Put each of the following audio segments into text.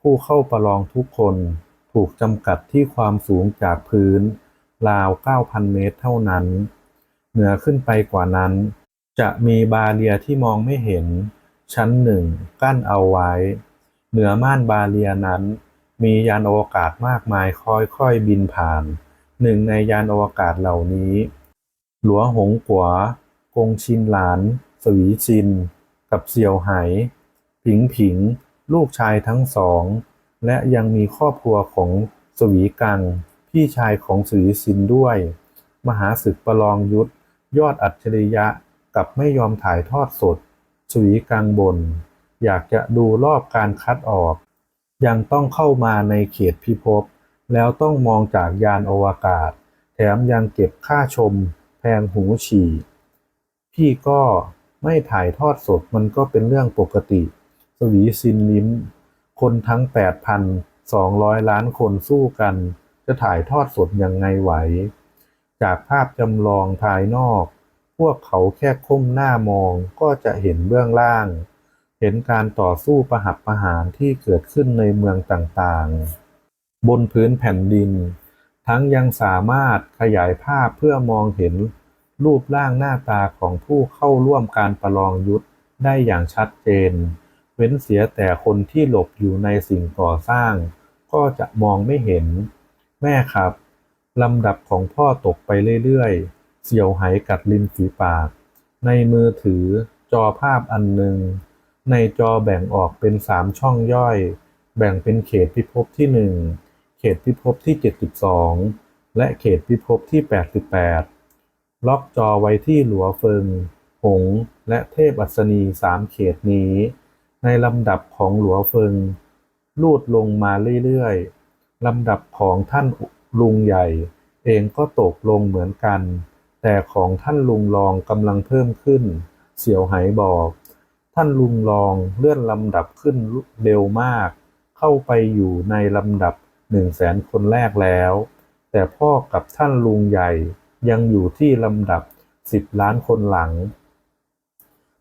ผู้เข้าประลองทุกคนถูกจำกัดที่ความสูงจากพื้น ราว 9,000 เมตรเท่านั้น เหนือขึ้นไปกว่านั้น จะมีบาเรียที่มองไม่เห็น ชั้นหนึ่งกั้นเอาไว้ เหนือม่านบาเรียนั้น มียานอวกาศมากมายค่อยๆบินผ่าน หนึ่งในยานอวกาศเหล่านี้ หลัวหงกัว กงชินหลาน สวีชิน กับเซียวไห ผิงผิง ลูกชายทั้งสอง และยังมีครอบครัวของสวีกัง พี่ชายของสวีซินด้วย มหาศึกประลองยุทธยอดอัจฉริยะกับไม่ยอมถ่ายทอดสดสวีกังบน อยากจะดูรอบการคัดออก ยังต้องเข้ามาในเขตพิภพแล้วต้องมองจากยานอวกาศ แถมยังเก็บค่าชม แพงหูฉี่ พี่ก็ไม่ถ่ายทอดสดมันก็เป็นเรื่องปกติ สวีซินลิ้ม คนทั้ง 8,200 ล้านคนสู้กัน จะถ่ายทอดสดยังไงไหว จากภาพจำลองภายนอก พวกเขาแค่ก้มหน้ามองก็จะเห็นเบื้องล่าง เห็นการต่อสู้ประหับประหารที่เกิดขึ้นในเมืองต่างๆ บนพื้นแผ่นดิน ทั้งยังสามารถขยายภาพเพื่อมองเห็นรูปร่างหน้าตาของผู้เข้าร่วมการประลองยุทธได้อย่างชัดเจน เว้นเสียแต่คนที่หลบอยู่ในสิ่งก่อสร้าง ก็จะมองไม่เห็น แม่ครับลำดับของพ่อตกไปเรื่อยๆ เสี่ยวไหกัดริมฝีปาก ในมือถือจอภาพอันหนึ่ง ในจอแบ่งออกเป็นสามช่องย่อย แบ่งเป็นเขตพิภพที่หนึ่งเขตพิภพที่ 72 และเขตพิภพที่ 88 ล็อกจอไว้ที่หลัวเฟิง หง และเทพอัศนีสามเขตนี้ ในลำดับของหลัวเฟิง ลูดลงมาเรื่อยๆ ลำดับของท่านลุงใหญ่ เองก็ตกลงเหมือนกัน แต่ของท่านลุงรองกำลังเพิ่มขึ้น เสี่ยวไหบอก ท่านลุงรองเลื่อนลำดับขึ้นเร็วมาก เข้าไปอยู่ในลำดับหนึ่งแสนคนแรกแล้ว แต่พ่อกับท่านลุงใหญ่ยังอยู่ที่ลำดับสิบล้านคนหลัง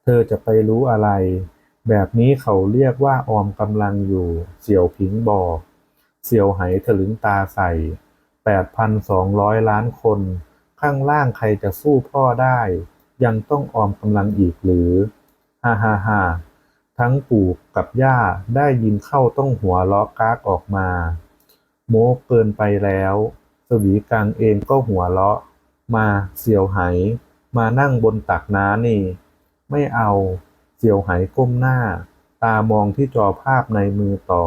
เธอจะไปรู้อะไร แบบนี้เขาเรียกว่าออมกำลังอยู่ เสี่ยวผิงบอก เสี่ยวไหถลึงตาใส่แปดพันสองร้อยล้านคน ข้างล่างใครจะสู้พ่อได้ ยังต้องออมกำลังอีกหรือ ฮ่าฮ่าฮ่าทั้งปู่กับย่าได้ยินเข้าต้องหัวล้อกากออกมา โม้เกินไปแล้ว สวีกังเองก็หัวเราะ มาเสี่ยวไห มานั่งบนตักน้านี่ ไม่เอา เสียวไหก้มหน้า ตามองที่จอภาพในมือต่อ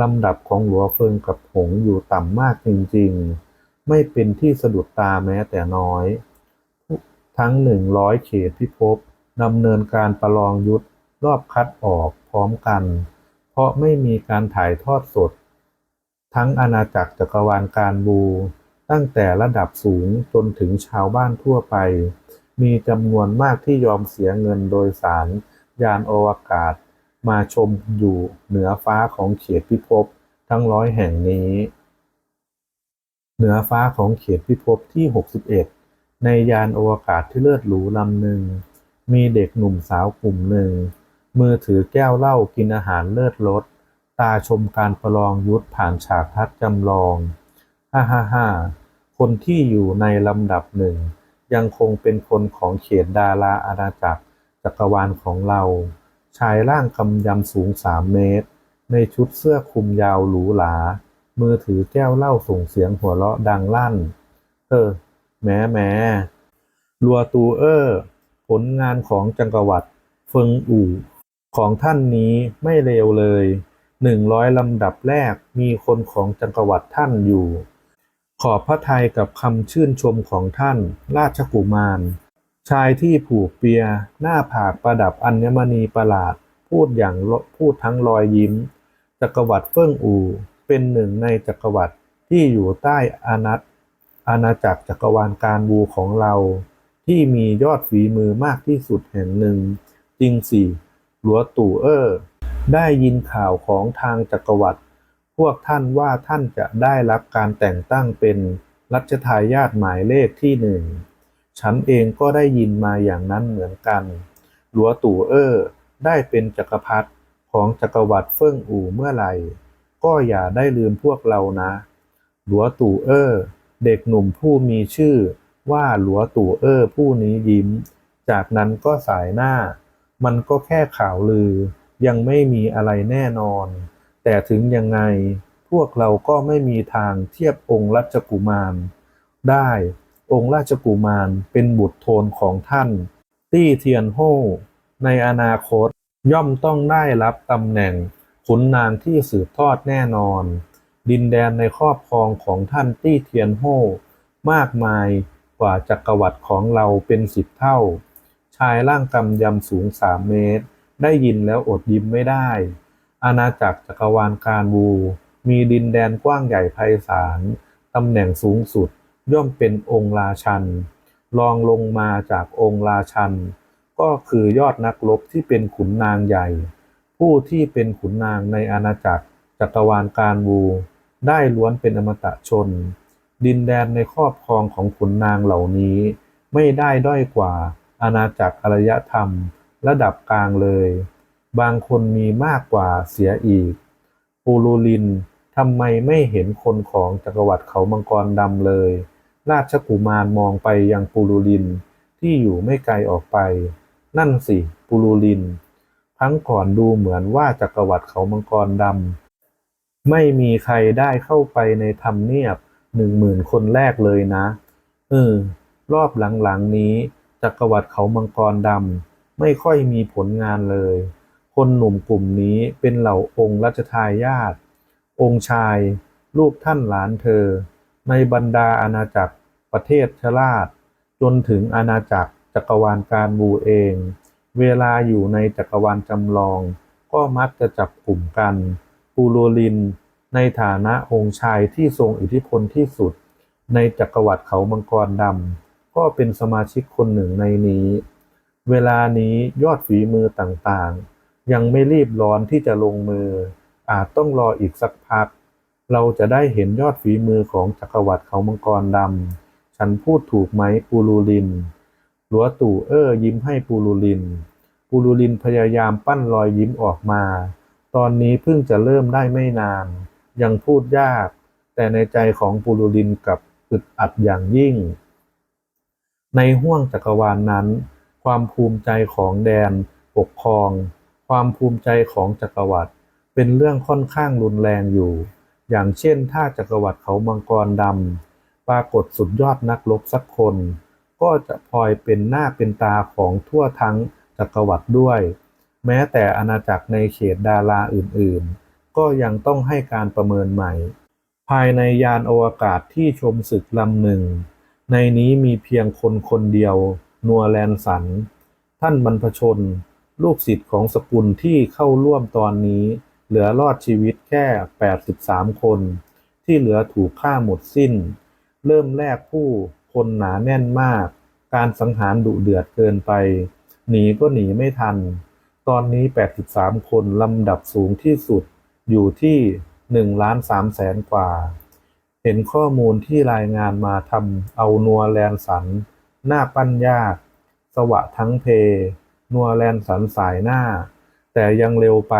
ลำดับของหลัวเฟิงกับหงอยู่ต่ำมากจริงๆ ไม่เป็นที่สะดุดตาแม้แต่น้อย ทั้งหนึ่งร้อยเขตพิภพดำเนินการประลองยุทธรอบคัดออกพร้อมกัน เพราะไม่มีการถ่ายทอดสด ทั้งอาณาจักรจักรวาลการบู ตั้งแต่ระดับสูงจนถึงชาวบ้านทั่วไป มีจำนวนมากที่ยอมเสียเงินโดยสารยานอวกาศ มาชมอยู่เหนือฟ้าของเขตพิภพทั้งร้อยแห่งนี้ เหนือฟ้าของเขตพิภพที่ 61 ในยานอวกาศที่เลิศหรูลำหนึ่ง มีเด็กหนุ่มสาวกลุ่มหนึ่ง มือถือแก้วเหล้ากินอาหารเลิศรสตาชมการประลองยุทธผ่านฉากทัศจำลอง ฮ่าฮ่าฮ่าคนที่อยู่ในลำดับหนึ่ง ยังคงเป็นคนของเขตดาราอาณาจักรจักรวาลของเรา ชายร่างกำยำสูงสามเมตร ในชุดเสื้อคลุมยาวหรูหรามือถือแก้วเหล้าส่งเสียงหัวเราะดังลั่น เออแหม้แหม้ลัวตูเออร์ผลงานของจักรวรรดิเฟิงอู่ ของท่านนี้ไม่เลวเลยหนึ่งร้อยลำดับแรกมีคนของจักรวรรดิท่านอยู่ ขอบพระทัยกับคำชื่นชมของท่านราชกุมาร ชายที่ผูกเปีย หน้าผากประดับอัญมณีประหลาด พูดอย่างพูดทั้งรอยยิ้ม จักรวรรดิเฟิ่องอูเป็นหนึ่งในจักรวรรดิที่อยู่ใต้อานัตอาณาจักรจักรวาลการบูของเรา ที่มียอดฝีมือมากที่สุดแห่งหนึ่ง จริงสิหลัวตู่เอ้อได้ยินข่าวของทางจักรวรรดิ พวกท่านว่าท่านจะได้รับการแต่งตั้งเป็นรัชทายาทหมายเลขที่หนึ่ง ฉันเองก็ได้ยินมาอย่างนั้นเหมือนกัน หลัวตู่เอ้อได้เป็นจักรพรรดิของจักรวรรดิเฟิ่งอู่เมื่อไหร่ ก็อย่าได้ลืมพวกเรานะ หลัวตู่เอ้อเด็กหนุ่มผู้มีชื่อว่าหลัวตู่เอ้อผู้นี้ยิ้ม จากนั้นก็สายหน้า มันก็แค่ข่าวลือ ยังไม่มีอะไรแน่นอน แต่ถึงยังไงพวกเราก็ไม่มีทางเทียบองค์รัชกุมาร ได้องค์ราชกุมารเป็นบุตรโทนของท่าน ตี้เทียนโฮในอนาคตย่อมต้องได้รับตำแหน่งขุนนางที่สืบทอดแน่นอน ดินแดนในครอบครองของท่านตี้เทียนโฮมากมายกว่าจักรวรรดิของเราเป็นสิบเท่า ชายร่างกำยำสูงสามเมตร ได้ยินแล้วอดยิ้มไม่ได้ อาณาจักรจักรวาลการวูมีดินแดนกว้างใหญ่ไพศาลตำแหน่งสูงสุดย่อมเป็นองค์ราชันรองลงมาจากองค์ราชัน ก็คือยอดนักรบที่เป็นขุนนางใหญ่ ผู้ที่เป็นขุนนางในอาณาจักรจักรวาลการวูได้ล้วนเป็นอมตะชน ดินแดนในครอบครองของขุนนางเหล่านี้ ไม่ได้ด้อยกว่าอาณาจักรอารยธรรม ระดับกลางเลย บางคนมีมากกว่าเสียอีก ปูรูลินทำไมไม่เห็นคนของจักรวรรดิเขามังกรดำเลย ราชกุมารมองไปยังปูรูลินที่อยู่ไม่ไกลออกไป นั่นสิปูรูลิน ทั้งก่อนดูเหมือนว่าจักรวรรดิเขามังกรดำไม่มีใครได้เข้าไปในทำเนียบหนึ่งหมื่นคนแรกเลยนะเออรอบหลังๆนี้จักรวรรดิเขามังกรดำไม่ค่อยมีผลงานเลย คนหนุ่มกลุ่มนี้เป็นเหล่าองค์รัชทายาทองค์ชาย ลูกท่านหลานเธอ ในบรรดาอาณาจักรประเทศชราช จนถึงอาณาจักรจักรวาลการบูเอง เวลาอยู่ในจักรวาลจำลอง ก็มักจะจับกลุ่มกันปูโรลิน ในฐานะองค์ชายที่ทรงอิทธิพลที่สุด ในจักรวรรดิเขามังกรดำก็เป็นสมาชิกคนหนึ่งในนี้ เวลานี้ยอดฝีมือต่างๆ ยังไม่รีบร้อนที่จะลงมือ อาจต้องรออีกสักพัก เราจะได้เห็นยอดฝีมือของจักรวรรดิเขามังกรดำ ฉันพูดถูกไหมปูรูลิน หลัวตู่เอ้อยิ้มให้ปูรูลิน ปูรูลินพยายามปั้นรอยยิ้มออกมา ตอนนี้เพิ่งจะเริ่มได้ไม่นาน ยังพูดยาก แต่ในใจของปูรูลินกลับอึดอัดอย่างยิ่ง ในห้วงจักรวาลนนั้น ความภูมิใจของแดนปกครอง ความภูมิใจของจักรวรรดิเป็นเรื่องค่อนข้างรุนแรงอยู่ อย่างเช่น ถ้าจักรวรรดิเขามังกรดำปรากฏสุดยอดนักรบสักคน ก็จะพลอยเป็นหน้าเป็นตาของทั่วทั้งจักรวรรดิด้วย แม้แต่อาณาจักรในเขตดาราอื่นๆ ก็ยังต้องให้การประเมินใหม่ ภายในยานอวกาศที่ชมศึกลำหนึ่ง ในนี้มีเพียงคนคนเดียว นัวแลนสัน ท่านบรรพชน ลูกศิษย์ของสกุลที่เข้าร่วมตอนนี้ เหลือรอดชีวิตแค่ 83 คน ที่เหลือถูกฆ่าหมดสิ้น เริ่มแรกผู้คนหนาแน่นมาก การสังหารดุเดือดเกินไป หนีก็หนีไม่ทัน ตอนนี้ 83 คนลำดับสูงที่สุดอยู่ที่1ล้าน3แสนกว่า เห็นข้อมูลที่รายงานมาทำเอานัวแลนสัน หน้าปั้นยาก สวะทั้งเพ นัวแลนสันสายหน้า แต่ยังเร็วไป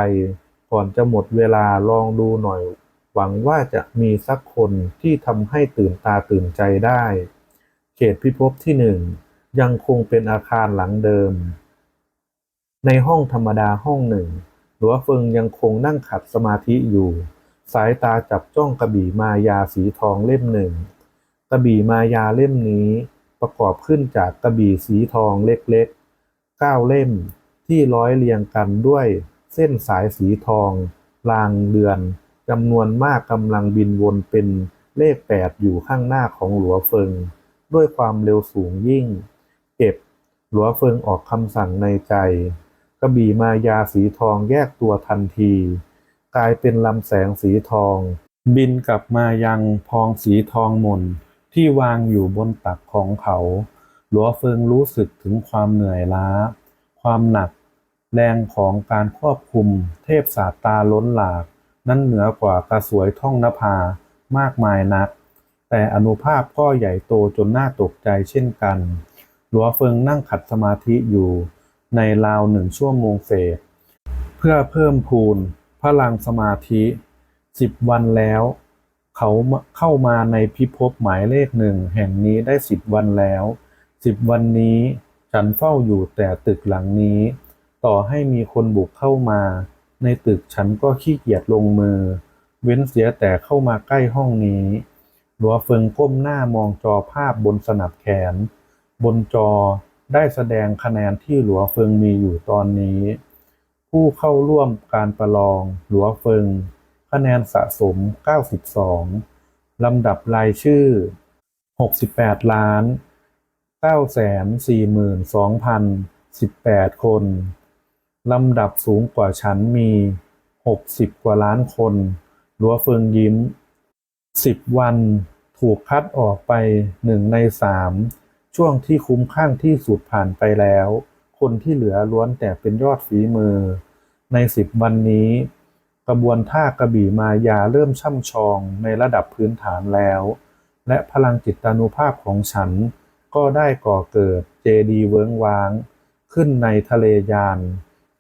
ก่อนจะหมดเวลาลองดูหน่อย หวังว่าจะมีสักคนที่ทำให้ตื่นตาตื่นใจได้ เขตพิภพที่หนึ่งยังคงเป็นอาคารหลังเดิม ในห้องธรรมดาห้องหนึ่งหลัวเฟิงยังคงนั่งขัดสมาธิอยู่ สายตาจับจ้องกระบี่มายาสีทองเล่มหนึ่งกระบี่มายาเล่มนี้ประกอบขึ้นจากกระบี่สีทองเล็กๆ ก้าเล่ม ที่ร้อยเรียงกันด้วยเส้นสายสีทองรางเดือนจำนวนมากกำลังบินวนเป็นเลขแปดอยู่ข้างหน้าของหลัวเฟิง ด้วยความเร็วสูงยิ่ง เก็บหลัวเฟิงออกคำสั่งในใจ กระบี่มายาสีทองแยกตัวทันที กลายเป็นลำแสงสีทอง บินกลับมายังพองสีทองหม่นที่วางอยู่บนตักของเขา หลัวเฟิงรู้สึกถึงความเหนื่อยล้า ความหนัก แรงของการควบคุม เทพศาสตาล้นหลาก นั้นเหนือกว่ากระสวยท่องนภามากมายนัก แต่อนุภาพก็ใหญ่โตจนน่าตกใจเช่นกัน หลัวเฟิงนั่งขัดสมาธิอยู่ ในราวหนึ่งชั่วโมงเศษ เพื่อเพิ่มพูนพลังสมาธิสิบวันแล้ว เขาเข้ามาในพิภพหมายเลขหนึ่งแห่งนี้ได้สิบวันแล้ว สิบวันนี้ ฉันเฝ้าอยู่แต่ตึกหลังนี้ ต่อให้มีคนบุกเข้ามา ในตึกฉันก็ขี้เกียจลงมือ เว้นเสียแต่เข้ามาใกล้ห้องนี้หลัวเฟิงก้มหน้ามองจอภาพบนสนับแขน บนจอได้แสดงคะแนนที่หลัวเฟิงมีอยู่ตอนนี้ ผู้เข้าร่วมการประลองหลัวเฟิง คะแนนสะสม 92ลำดับรายชื่อ 68 ล้าน 942,018คน ลำดับสูงกว่าฉันมี60กว่าล้านคนหลัวเฟิงยิ้ม10วันถูกคัดออกไปหนึ่งในสามช่วงที่คุ้มข้างที่สุดผ่านไปแล้ว คนที่เหลือล้วนแต่เป็นยอดฝีมือ ในสิบวันนี้ กระบวนท่ากระบี่มายาเริ่มช่ำชองในระดับพื้นฐานแล้ว และพลังจิตานุภาพของฉัน ก็ได้ก่อเกิดเจดีเวิ้งว้าง ขึ้นในทะเลยาน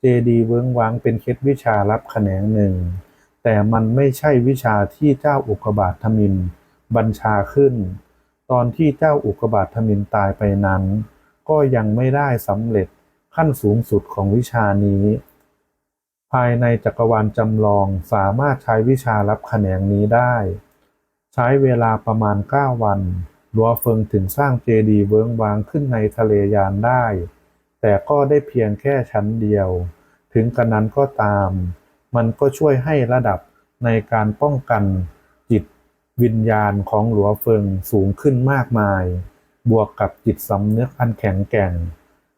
เจดีเวิ้งว้างเป็นเคล็ดวิชาลับแขนงหนึ่ง แต่มันไม่ใช่วิชาที่เจ้าอุกกาบาตทมิน บัญชาขึ้น ตอนที่เจ้าอุกกาบาตทมินตายไปนั้น ก็ยังไม่ได้สำเร็จขั้นสูงสุดของวิชานี้ ภายในจักรวาลจำลองสามารถใช้วิชารับแขนงนี้ได้ ใช้เวลาประมาณ 9 วัน ลัวเฟิงถึงสร้างเจดีย์เวิ้งวางขึ้นในทะเลยานได้ แต่ก็ได้เพียงแค่ชั้นเดียว ถึงกระนั้นก็ตาม มันก็ช่วยให้ระดับในการป้องกันจิตวิญญาณของหลัวเฟิงสูงขึ้นมากมาย บวกกับจิตสำนึกอันแข็งแกร่ง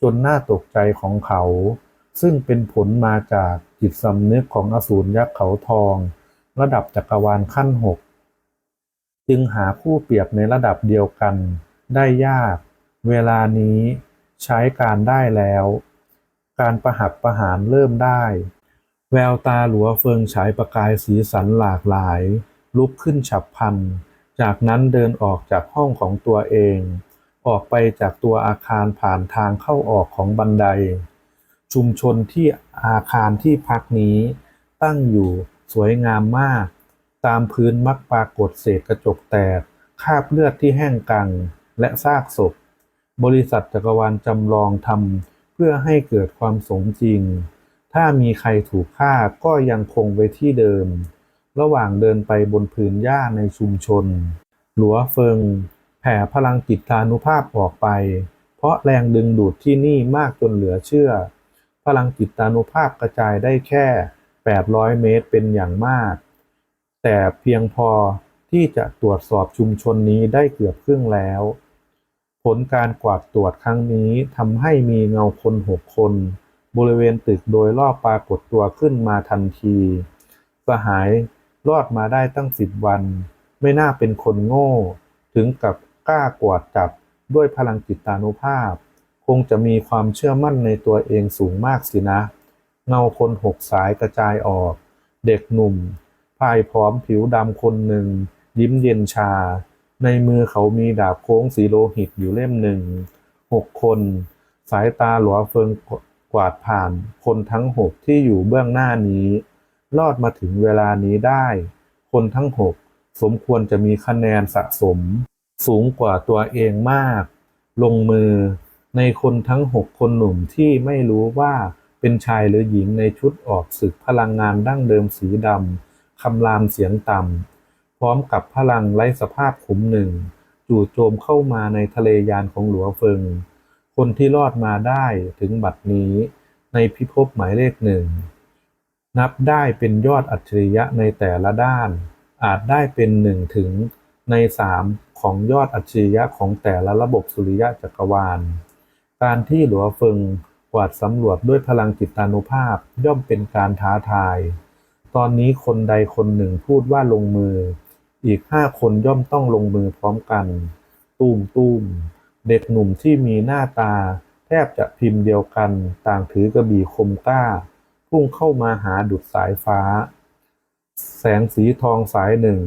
จนน่าตกใจของเขา ซึ่งเป็นผลมาจากจิตสำนึกของอสูรยักษ์เขาทอง ระดับจักรวาลขั้นหก จึงหาคู่เปรียบในระดับเดียวกัน ได้ยาก เวลานี้ใช้การได้แล้ว การประหัตประหารเริ่มได้ แววตาหลัวเฟิงฉายประกายสีสันหลากหลาย ลุกขึ้นฉับพลัน จากนั้นเดินออกจากห้องของตัวเอง ออกไปจากตัวอาคารผ่านทางเข้าออกของบันได ชุมชนที่อาคารที่พักนี้ ตั้งอยู่สวยงามมาก ตามพื้นมักปรากฏเศษกระจกแตก คราบเลือดที่แห้งกัง และซากศพ บริษัทจักรวาลจำลองทำเพื่อให้เกิดความสมจริง ถ้ามีใครถูกฆ่าก็ยังคงไว้ที่เดิม ระหว่างเดินไปบนพื้นหญ้าในชุมชน หลัวเฟิง แผ่พลังจิตานุภาพออกไป เพราะแรงดึงดูดที่นี่มากจนเหลือเชื่อ พลังจิตานุภาพกระจายได้แค่ 800 เมตรเป็นอย่างมาก แต่เพียงพอที่จะตรวจสอบชุมชนนี้ได้เกือบครึ่งแล้ว ผลการกวาดตรวจครั้งนี้ทำให้มีเงาคนหกคน บริเวณตึกโดยรอบปรากฏตัวขึ้นมาทันทีสหายรอดมาได้ตั้งสิบวัน ไม่น่าเป็นคนโง่ ถึงกับกล้ากวาดจับด้วยพลังจิตานุภาพ คงจะมีความเชื่อมั่นในตัวเองสูงมากสินะ เงาคนหกสายกระจายออก เด็กหนุ่ม พายพร้อมผิวดำคนหนึ่ง ยิ้มเย็นชา ในมือเขามีดาบโค้งสีโลหิตอยู่เล่มหนึ่งหกคน สายตาหลัวเฟิงกวาดผ่านคนทั้งหกที่อยู่เบื้องหน้านี้ รอดมาถึงเวลานี้ได้ คนทั้งหกสมควรจะมีคะแนนสะสม สูงกว่าตัวเองมาก ลงมือในคนทั้งหกคนหนุ่มที่ไม่รู้ว่าเป็นชายหรือหญิงในชุดออกศึกพลังงานดั้งเดิมสีดำ คำรามเสียงต่ำพร้อมกับพลังไร้สภาพขุมหนึ่ง จู่โจมเข้ามาในทะเลยานของหลัวเฟิง คนที่รอดมาได้ถึงบัดนี้ในพิภพหมายเลขหนึ่ง นับได้เป็นยอดอัจฉริยะในแต่ละด้าน อาจได้เป็นหนึ่งถึงในสามของยอดอัจฉริยะของแต่ละระบบสุริยะจักรวาล การที่หลัวเฟิงกวาดสำรวจด้วยพลังจิตานุภาพย่อมเป็นการท้าทาย ตอนนี้คนใดคนหนึ่งพูดว่าลงมือ อีกห้าคนย่อมต้องลงมือพร้อมกัน ตูมตูมเด็กหนุ่มที่มีหน้าตา แทบจะพิมพ์เดียวกัน ต่างถือกระบี่คมกล้า พุ่งเข้ามาหาดุดสายฟ้า แสงสีทองสายหนึ่ง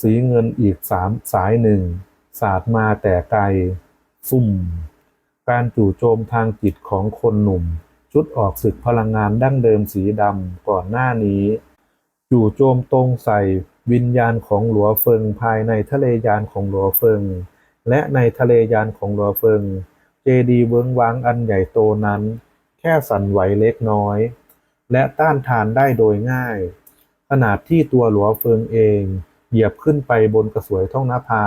สีเงินอีกสามสายหนึ่ง สาดมาแต่ไกล ซุ่ม การจู่โจมทางจิตของคนหนุ่ม ชุดออกศึกพลังงานดั้งเดิมสีดำก่อนหน้านี้ จู่โจมตรงใส่วิญญาณของหลัวเฟิงภายในทะเลยานของหลัวเฟิง และในทะเลยานของหลัวเฟิง เจดีเวิ้งว้างอันใหญ่โตนั้น แค่สั่นไหวเล็กน้อย และต้านทานได้โดยง่าย ขนาดที่ตัวหลัวเฟิงเอง เหยียบขึ้นไปบนกระสวยท่องนภา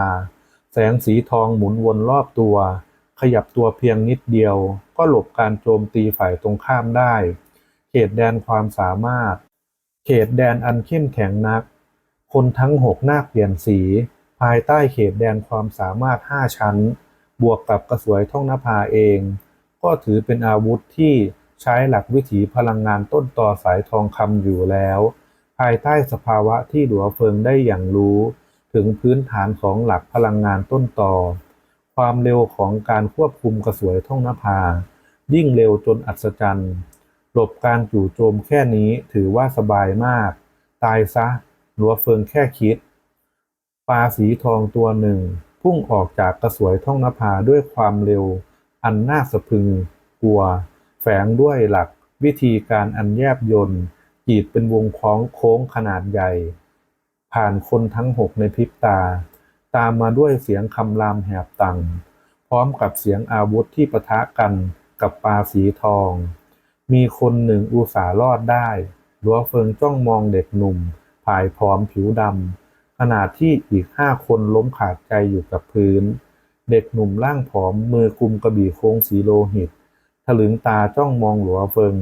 แสงสีทองหมุนวนรอบตัว ขยับตัวเพียงนิดเดียว ก็หลบการโจมตีฝ่ายตรงข้ามได้ เขตแดนความสามารถ เขตแดนอันเข้มแข็งนัก คนทั้งหกหน้าเปลี่ยนสี ภายใต้เขตแดนความสามารถห้าชั้น บวกกับกระสวยท่องนภาเอง ก็ถือเป็นอาวุธที่ใช้หลักวิถีพลังงานต้นต่อสายทองคำอยู่แล้ว ภายใต้สภาวะที่หลัวเฟิงได้อย่างรู้ ถึงพื้นฐานของหลักพลังงานต้นต่อ ความเร็วของการควบคุมกระสวยท่องนภา ยิ่งเร็วจนอัศจรรย์ หลบการจู่โจมแค่นี้ถือว่าสบายมาก ตายซะหลัวเฟิงแค่คิด ปลาสีทองตัวหนึ่ง พุ่งออกจากกระสวยท่องนภาด้วยความเร็ว อันน่าสะพึงกลัว แฝงด้วยหลักวิธีการอันแยบยลจีบเป็นวงคล้องโค้งขนาดใหญ่ ผ่านคนทั้งหกในพริบตา ตามมาด้วยเสียงคำรามแหบตังพร้อมกับเสียงอาวุธที่ปะทะกันกับปลาสีทอง มีคนหนึ่งอุตส่าห์รอดได้ หลัวเฟิงจ้องมองเด็กหนุ่ม ผายพร้อมผิวดำขณะที่อีกห้าคนล้มขาดใจอยู่กับพื้น เด็กหนุ่มร่างผอมมือกุมกระบี่โค้งสีโลหิต ถลึงตาจ้องมองหลัวเฟิง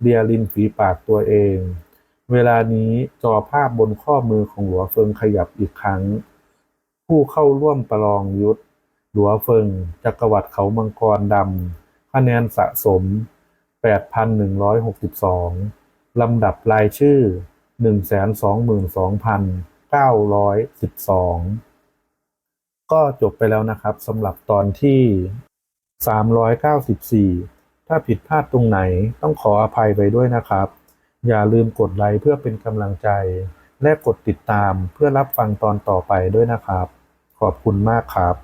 เลียริมฝีปากตัวเอง เวลานี้จอภาพบนข้อมือของหลัวเฟิงขยับอีกครั้ง ผู้เข้าร่วมประลองยุทธหลัวเฟิงจักรวรรดิเขามังกรดำคะแนนสะสม 8,162 ลำดับรายชื่อ 122,912 ก็จบไปแล้วนะครับสำหรับตอนที่ 394 ถ้าผิดพลาดตรงไหนต้องขออภัยไปด้วยนะครับ อย่าลืมกดไลค์เพื่อเป็นกำลังใจ และกดติดตามเพื่อรับฟังตอนต่อไปด้วยนะครับ ขอบคุณมากครับ